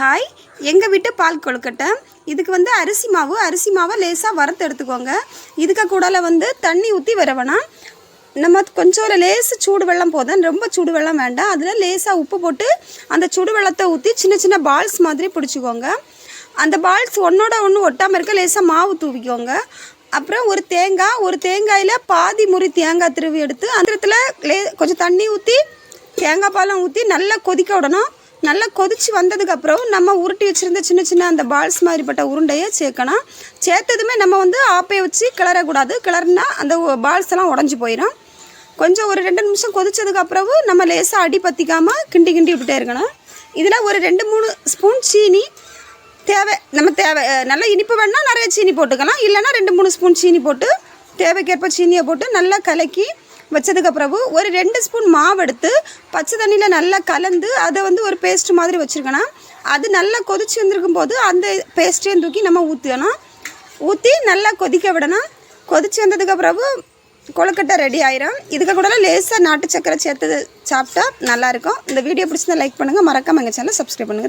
Hi எங்கள் வீட்டு பால் கொழுக்கட்டை. இதுக்கு வந்து அரிசி மாவு அரிசி மாவை லேசாக வறுத்து எடுத்துக்கோங்க. இதுக்கு கூடல வந்து தண்ணி ஊற்றி வரவேணாம். நம்ம கொஞ்சம் ஒரு லேசு சூடு வெள்ளம் போதும். ரொம்ப சூடு வெள்ளம் வேண்டாம். அதில் லேசாக உப்பு போட்டு அந்த சுடு வெள்ளத்தை ஊற்றி சின்ன சின்ன பால்ஸ் மாதிரி பிடிச்சிக்கோங்க. அந்த பால்ஸ் ஒன்றோட ஒன்று ஒட்டாமல் இருக்க லேசாக மாவு தூவிக்கோங்க. அப்புறம் ஒரு தேங்காய் ஒரு தேங்காயில் பாதி முறி தேங்காய் திருவி எடுத்து அந்த இடத்துல லே கொஞ்சம் தண்ணி ஊற்றி தேங்காய் பாலம் ஊற்றி நல்லா கொதிக்க விடணும். நல்லா கொதிச்சு வந்ததுக்கப்புறம் நம்ம உருட்டி வச்சுருந்த சின்ன சின்ன அந்த பால்ஸ் மாதிரிப்பட்ட உருண்டையை சேர்க்கணும் சேர்த்ததுமே நம்ம வந்து ஆப்பையை வச்சு கிளறக்கூடாது. கிளறினா அந்த பால்ஸ் எல்லாம் உடஞ்சி போயிடும் கொஞ்சம் ஒரு ரெண்டு நிமிஷம் கொதிச்சதுக்கப்புறம் நம்ம லேசாக அடி பற்றிக்காமல் கிண்டி கிண்டி விட்டுட்டே இருக்கணும். இதில் ஒரு ரெண்டு மூணு ஸ்பூன் சீனி தேவை நம்ம தேவை நல்லா இனிப்பு வேணால் நிறைய சீனி போட்டுக்கலாம். இல்லைன்னா ரெண்டு மூணு ஸ்பூன் சீனி போட்டு தேவைக்கேற்ப சீனியை போட்டு நல்லா கலக்கி வச்சதுக்கு பிறகு ஒரு ரெண்டு ஸ்பூன் மாவு எடுத்து பச்சை தண்ணியில் நல்லா கலந்து அதை வந்து ஒரு பேஸ்ட் மாதிரி வச்சுருக்கணும். அது நல்லா கொதிச்சு வந்திருக்கும் போது அந்த பேஸ்ட்டையும் தூக்கி நம்ம ஊற்றணும் ஊற்றி நல்லா கொதிக்க விடணும். கொதிச்சு வந்ததுக்கு பிறகு கொழுக்கட்டை ரெடி ஆயிரும். இதுக்கு கூட லேசாக நாட்டு சக்கரை சேர்த்து சாப்பிட்டா நல்லாயிருக்கும் இந்த வீடியோ பிடிச்சிருந்தா லைக் பண்ணுங்கள் மறக்காம எங்கள் சேனல் சப்ஸ்கிரைப் பண்ணுங்கள்